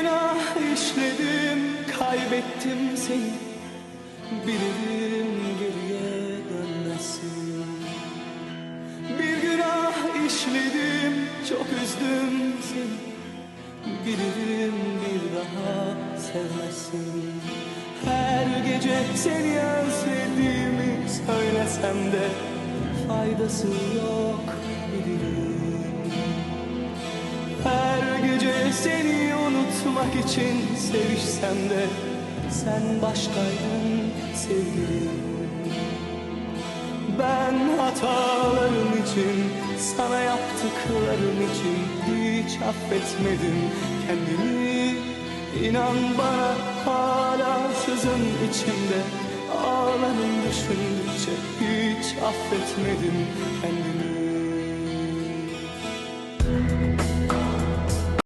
günah işledim, kaybettim seni. Bilirim geriye dönmezsin. Bir günah işledim, çok üzdüm seni. Bilirim bir daha sevmezsin. Her gece seni özlediğimi söylesem de faydası yok bilirim. Her gece seni unutmak için sevişsem de sen başkaydın sevgilim. Ben hatalarım için, sana yaptıklarım için hiç affetmedim kendimi. İnan bana hala sızın içimde Ağlarım düşündükçe hiç affetmedim kendimi